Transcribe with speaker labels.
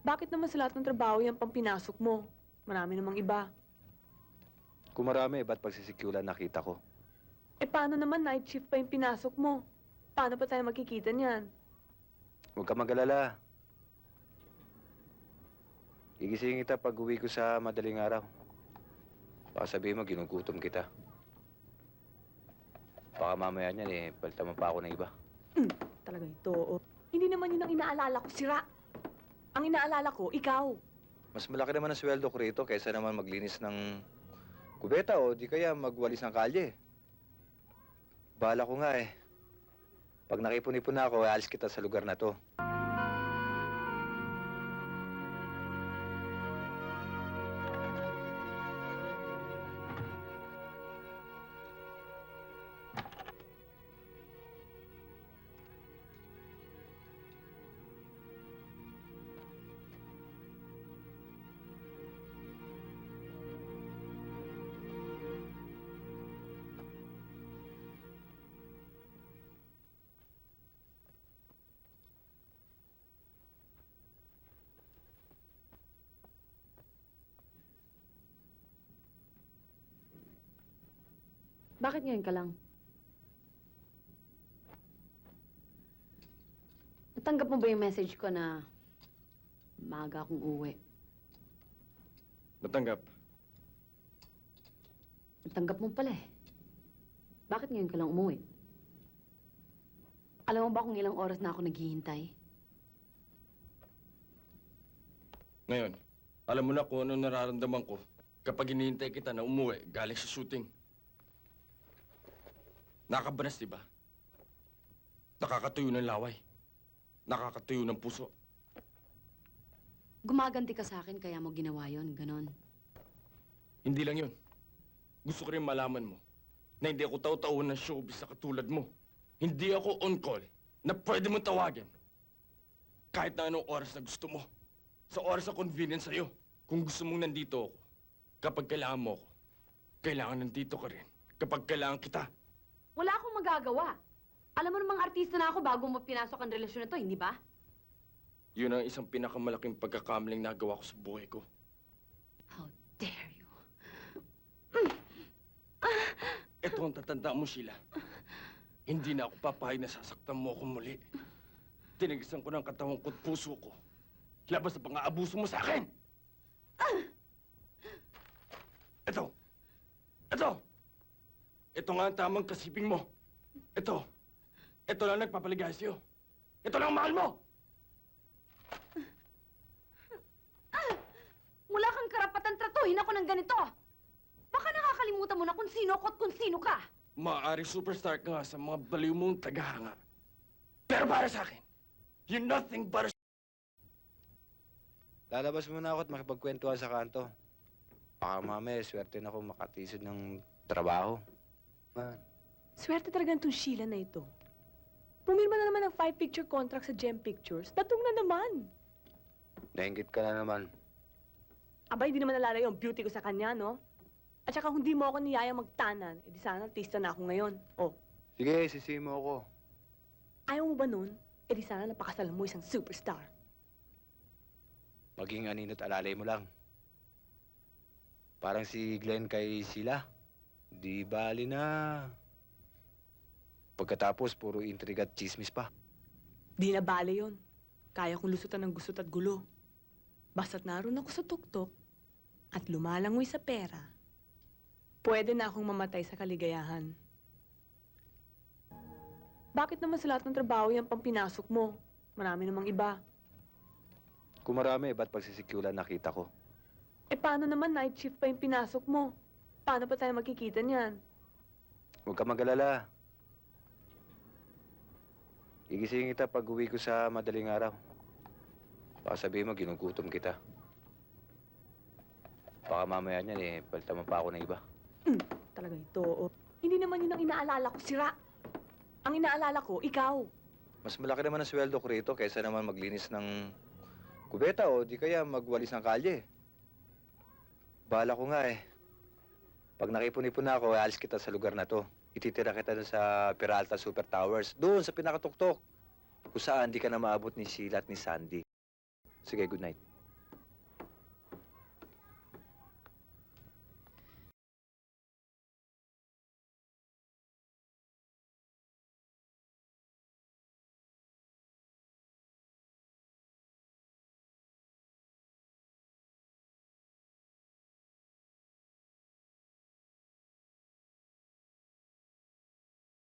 Speaker 1: Bakit naman sa lahat ng trabaho yan pang pinasok mo? Marami namang iba.
Speaker 2: Kung marami, ba't pagsisikulan nakita ko?
Speaker 1: Eh paano naman night shift pa yung pinasok mo? Paano pa tayo magkikita niyan?
Speaker 2: Huwag ka mag-alala. Gigisingin kita pag uwi ko sa madaling araw. Baka sabihin mo, ginugutom kita. Baka mamaya niyan eh, paltaman pa ako ng iba.
Speaker 1: Talaga ito, oh. Hindi naman yun ang inaalala ko, sira. Ang inaalala ko, ikaw.
Speaker 2: Mas malaki naman ang sweldo ko rito kaysa naman maglinis ng kubeta o di kaya magwalis ng kalye. Bahala ko nga eh. Pag nakipon-ipon na ako, alis kita sa lugar na to.
Speaker 3: Bakit ngayon ka lang? Natanggap mo ba yung message ko na maaga akong uwi?
Speaker 4: Natanggap.
Speaker 3: Natanggap mo pala eh. Bakit ngayon ka lang umuwi? Alam mo ba kung ilang oras na ako naghihintay?
Speaker 4: Ngayon, alam mo na kung ano nararamdaman ko kapag hinihintay kita na umuwi galing sa shooting. Nakakabanas, di ba? Nakakatuyo ng laway. Nakakatuyo ng puso.
Speaker 3: Gumaganti ka sa akin kaya mo ginawa yon, ganon.
Speaker 4: Hindi lang yun. Gusto ko rin malaman mo na hindi ako taw-tauhan ng showbiz na katulad mo. Hindi ako on call na pwede mong tawagin. Kahit na anong oras na gusto mo. Sa oras na convenient sa'yo. Kung gusto mong nandito ako, kapag kailangan mo ako, kailangan nandito ka rin. Kapag kailangan kita.
Speaker 3: Wala akong magagawa. Alam mo namang artista na ako bago mo pinasok ang relasyon na to, hindi ba?
Speaker 4: Yun ang isang pinakamalaking pagkakamaling nagawa ko sa buhay ko.
Speaker 3: How dare you?
Speaker 4: Ito ang tatanda mo, Sheila. Hindi na ako papayag na sasaktan mo ako muli. Tinigisan ko ng katawan ko at puso ko. Labas sa pang-aabuso mo sa akin! Ito! Ito! Ito nga ang tamang kasiping mo. Ito! Ito lang nagpapaligay sa'yo. Ito lang ang mahal mo!
Speaker 3: Wala kang karapatan tratuhin ako ng ganito. Baka nakakalimutan mo na kung sino ako at kung sino ka.
Speaker 4: Maaari superstar ka nga sa mga baliw mong tagahanga. Pero para sa akin, you're nothing but a
Speaker 2: Lalabas muna ako at makipagkwentuhan sa kanto. Baka mamaya, swerte na ako makatisod ng trabaho. Man,
Speaker 1: Swerte talaga itong Sheila na ito. Pumirma na naman ng five-picture contract sa Gem Pictures. Datong na naman.
Speaker 2: nainggit ka na naman.
Speaker 1: Aba, hindi naman nalala yung beauty ko sa kanya, no? At saka kung di mo ako niyaya magtanan, edi sana artista na ako ngayon. Oh,
Speaker 2: Sige, sisi mo ako.
Speaker 1: ayaw mo ba nun? Edi sana napakasalan mo isang superstar.
Speaker 2: Maging anino't alalay mo lang. Parang si Glenn kay Sila. Di bali na. Pagkatapos, puro intriga at chismis pa.
Speaker 1: Di na bale yun. Kaya kong lusutan ng gusot at gulo. Basta't naroon ako sa tuktok at lumalangoy sa pera, pwede na akong mamatay sa kaligayahan. Bakit naman sa lahat ng trabaho yan pang pinasok mo? Marami namang iba.
Speaker 2: Kung marami, ba't pagsisikulan nakita ko?
Speaker 1: Eh paano naman night shift pa yung pinasok mo? Paano pa tayo magkikita niyan?
Speaker 2: Huwag ka mag-alala. Gigisingin kita pag uwi ko sa madaling araw. Baka sabihin mo, ginugutom kita. Baka mamaya niyan eh, paltaman pa ako ng iba.
Speaker 1: Talaga ito, oh. Hindi naman yun ang inaalala ko, sira. Ang inaalala ko, ikaw.
Speaker 2: Mas malaki naman ang sweldo ko rito kaysa naman maglinis ng kubeta o di kaya magwalis ng kalye. Bahala ko nga eh. Pag nakipon-ipon na ako, alis kita sa lugar na to. Ititira kita dun sa Peralta Super Towers. Doon sa pinakatuktok. Kung saan di ka na maabot ni Sheila at ni Sandy. Sige, good night.